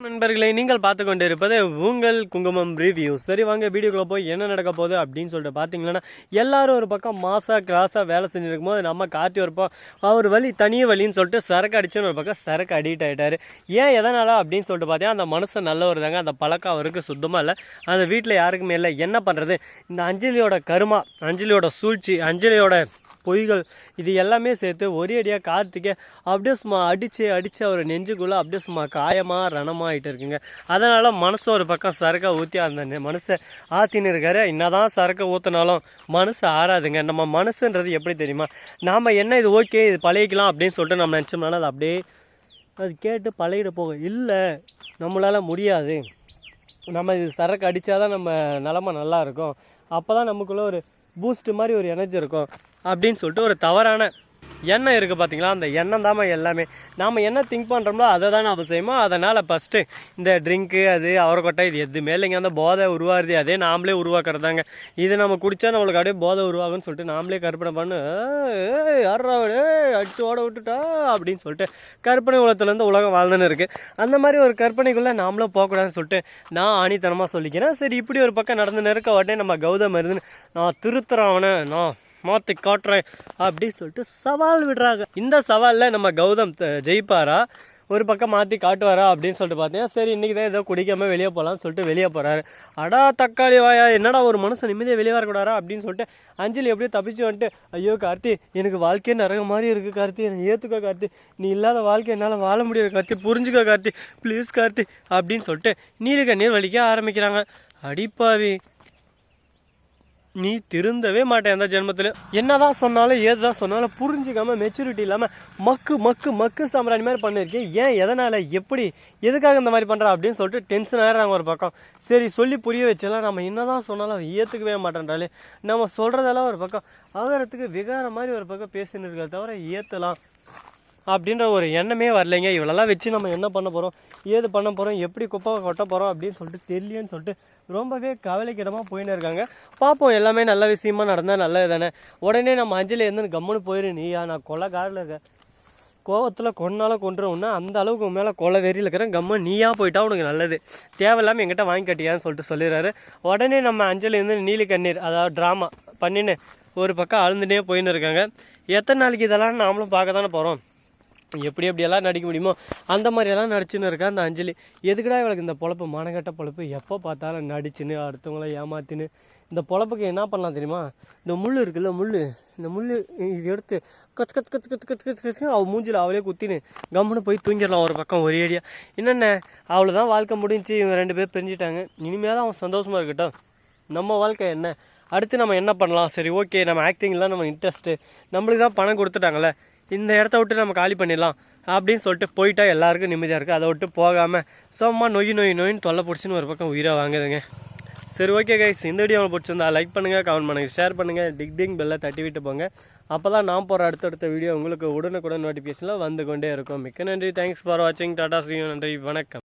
நண்பர்களை நீங்கள் பார்த்து கொண்டு இருப்பது உங்கள் குங்குமம் ரிவ்யூ சரி வாங்க வீடியோக்குள்ள போய் என்ன நடக்க போகுது அப்படின்னு சொல்லிட்டு பார்த்தீங்கன்னா எல்லாரும் ஒரு பக்கம் மாசா கிராஸாக வேலை செஞ்சிருக்கும் போது நம்ம காட்டி ஒரு அவர் வழி தனிய வழின்னு சொல்லிட்டு சரக்கு அடிச்சுன்னு ஒரு பக்கம் சரக்கு அடிக்ட் ஆகிட்டார் ஏன் எதனால அப்படின்னு சொல்லிட்டு பார்த்தீங்கன்னா அந்த மனசு நல்லவர் தாங்க அந்த பழக்கம் அவருக்கு சுத்தமாக இல்லை. அந்த வீட்டில் யாருக்குமே இல்லை. என்ன பண்ணுறது இந்த அஞ்சலியோட கருமா அஞ்சலியோட சூழ்ச்சி அஞ்சலியோட பொய்கள் இது எல்லாமே சேர்த்து ஒரே அடியாக கார்த்திகை அப்படியே சும்மா அடித்து அடித்து அவர் நெஞ்சுக்குள்ளே அப்படியே சும்மா காயமாக ரணமாகிட்டு இருக்குங்க. அதனால் மனசு ஒரு பக்கம் சரக்கை ஊற்றி அந்த மனசை மனுஷை ஆற்றின்னு இருக்காரு. என்னதான் சரக்கை ஊற்றினாலும் மனசு ஆறாதுங்க. நம்ம மனசுன்றது எப்படி தெரியுமா? நாம் என்ன இது ஓகே இது பழகிக்கலாம் அப்படின்னு சொல்லிட்டு நம்ம நினச்சோம்னால அது அப்படியே அது கேட்டு பழகிட போக இல்லை. நம்மளால் முடியாது. நம்ம இது சரக்கு அடித்தாதான் நம்ம நிலமை நல்லாயிருக்கும் அப்போ தான் நமக்குள்ளே ஒரு பூஸ்ட் மாதிரி ஒரு எனர்ஜி இருக்கும். அப்படின்னு சொல்லிட்டு ஒரு தவறான எண்ணம் இருக்குது பார்த்தீங்களா அந்த எண்ணம் தாம்மா எல்லாமே. நாம் என்ன திங்க் பண்ணுறோமோ அதை தான் அவசியமோ அதனால் ஃபஸ்ட்டு இந்த ட்ரிங்க்கு அது அவரைக்கொட்டை இது எதுவுமே இல்லைங்க. அந்த போதை உருவாகுது. அதே நாமளே உருவாக்குறதாங்க. இது நம்ம குடித்தா நம்மளுக்கு அப்படியே போதை உருவாகும்னு சொல்லிட்டு நாமளே கற்பனை பண்ணு. ஏய் அடிச்சு ஓட விட்டுட்டா? அப்படின்னு சொல்லிட்டு கற்பனை உலகத்துலேருந்து உலகம் வாழ்ந்துன்னு இருக்குது அந்த மாதிரி ஒரு கற்பனைக்குள்ளே நாமளும் போகக்கூடாதுன்னு சொல்லிட்டு நான் ஆணித்தனமாக சொல்லிக்கிறேன். சரி இப்படி ஒரு பக்கம் நடந்து இருக்க உடனே நம்ம கௌதம் இருந்துன்னு நான் திருத்துறவனை நான் மாற்றி காட்டுறேன் அப்படின்னு சொல்லிட்டு சவால் விடுறாங்க. இந்த சவாலில் நம்ம கௌதம் ஜெயிப்பாரா? ஒரு பக்கம் மாற்றி காட்டுவாரா அப்படின்னு சொல்லிட்டு பார்த்தீங்கன்னா சரி இன்றைக்கி தான் ஏதோ குடிக்காமல் வெளியே போகலாம்னு சொல்லிட்டு வெளியே போகிறாரு அடா தக்காளி வாயா என்னடா ஒரு மனுஷன் நிம்மதியாக வெளியே வரக்கூடாரா அப்படின்னு சொல்லிட்டு அஞ்சலி எப்படியோ தப்பிச்சு வந்துட்டு ஐயோ கார்த்தி எனக்கு வாழ்க்கையே நரக மாதிரி இருக்குது கார்த்தி. என்னை ஏற்றுக்கோ கார்த்தி. நீ இல்லாத வாழ்க்கை என்னால் வாழ முடியாது கார்த்தி. புரிஞ்சுக்கோ கார்த்தி. ப்ளீஸ் கார்த்தி அப்படின்னு சொல்லிட்டு நீருக்க நீர் வலிக்க ஆரம்பிக்கிறாங்க அடிப்பாவி நீ திருந்தவே மாட்டேன் எந்த ஜென்மத்திலும் என்னதான் சொன்னாலும் ஏதுதான் சொன்னாலும் புரிஞ்சுக்காம மெச்சூரிட்டி இல்லாமல் மக்கு மக்கு மக்கு சாம்பிராணி மாதிரி பண்ணியிருக்கேன் ஏன் எதனால் எப்படி எதுக்காக இந்த மாதிரி பண்ணுறா அப்படின்னு சொல்லிட்டு டென்ஷன் ஆயிடுறாங்க ஒரு பக்கம். சரி சொல்லி புரிய வச்சலாம் நம்ம என்னதான் சொன்னாலும் ஏற்றுக்கவே மாட்டேன்றாலே நம்ம சொல்கிறதெல்லாம் ஒரு பக்கம். ஆகிறதுக்கு விகாரம் மாதிரி ஒரு பக்கம் பேசின்னு இருக்கிறத தவிர ஏற்றலாம் அப்படின்ற ஒரு எண்ணமே வரலைங்க. இவ்வளோலாம் வச்சு நம்ம என்ன பண்ண போகிறோம் ஏது பண்ண போகிறோம் எப்படி குப்பை கொட்ட போகிறோம் அப்படின்னு சொல்லிட்டு தெரியலன்னு சொல்லிட்டு ரொம்பவே கவலைக்கிடமாக போயின்னு இருக்காங்க. பார்ப்போம். எல்லாமே நல்ல விஷயமா நடந்தால் நல்லது தானே உடனே நம்ம அஞ்சலி இருந்து கம்முன்னு போயிரு. நீயா நான் கொலை காரில் இருக்கேன். கோவத்தில் கொன்னால கொண்டுருவோம்னா அந்த அளவுக்கு மேலே கொலை வெறியில் இருக்கிறேன். கம்ம நீயா போயிட்டா உனக்கு நல்லது. தேவையில்லாமல் எங்கிட்ட வாங்கி கட்டியான்னு சொல்லிட்டு சொல்லிடுறாரு. உடனே நம்ம அஞ்சலி வந்து நீலி கண்ணீர் அதாவது ட்ராமா பண்ணின்னு ஒரு பக்கம் அழுந்துட்டே போயின்னு இருக்காங்க. எத்தனை நாளைக்கு இதெல்லாம் நாமளும் பார்க்க தானே போகிறோம் எப்படி எப்படியெல்லாம் நடிக்க முடியுமோ அந்த மாதிரியெல்லாம் நடிச்சுன்னு இருக்கா அந்த அஞ்சலி. எதுக்குடா இவளுக்கு இந்த பொழப்பு? மானகட்ட பொழப்பு. எப்போ பார்த்தாலும் நடிச்சுன்னு அடுத்தவங்கள ஏமாத்தின்னு. இந்த பொழப்புக்கு என்ன பண்ணலாம் தெரியுமா? இந்த முள் இருக்குல்ல முள் இந்த முள் இது எடுத்து கச் கச் கச் கச் கச் கச் கச்சு அவள் மூஞ்சில் அவளே குத்தின்னு கம்முன்னு போய் தூங்கிடலாம் ஒரு பக்கம் ஒரே அடியா. என்னென்ன? அவ்வளோதான் வாழ்க்கை முடிஞ்சு இவங்க ரெண்டு பேர் பிரிஞ்சுட்டாங்க. இனிமேல் அவன் சந்தோஷமாக இருக்கட்டும். நம்ம வாழ்க்கை என்ன? அடுத்து நம்ம என்ன பண்ணலாம்? சரி ஓகே நம்ம ஆக்டிங்லாம் நம்ம இன்ட்ரெஸ்ட்டு நம்மளுக்கு தான் பணம் கொடுத்துட்டாங்களே இந்த இடத்த விட்டு நம்ம காலி பண்ணிடலாம் அப்படின்னு சொல்லிட்டு போயிட்டா எல்லாருக்கும் நிம்மதியாக இருக்குது அதை விட்டு போகாமல் சும்மா நொய் நொய் நொயின்னு தொல்லை பிடிச்சின்னு ஒரு பக்கம் உயிரை வாங்குதுங்க. சரி ஓகே கைஸ் இந்த வீடியோ உங்களுக்கு பிடிச்சிருந்தா லைக் பண்ணுங்கள் கமெண்ட் பண்ணுங்கள் ஷேர் பண்ணுங்கள் டிக் டிங் பெல்லை தட்டி விட்டு போங்க. அப்போ தான் நான் போகிற அடுத்தடுத்த வீடியோ உங்களுக்கு உடனுக்குடன் நோட்டிஃபிகேஷனில் வந்து கொண்டே இருக்கும். மிக்க நன்றி. தேங்க்ஸ் ஃபார் வாட்சிங் டாடா ஸ்ரீ நன்றி. வணக்கம்.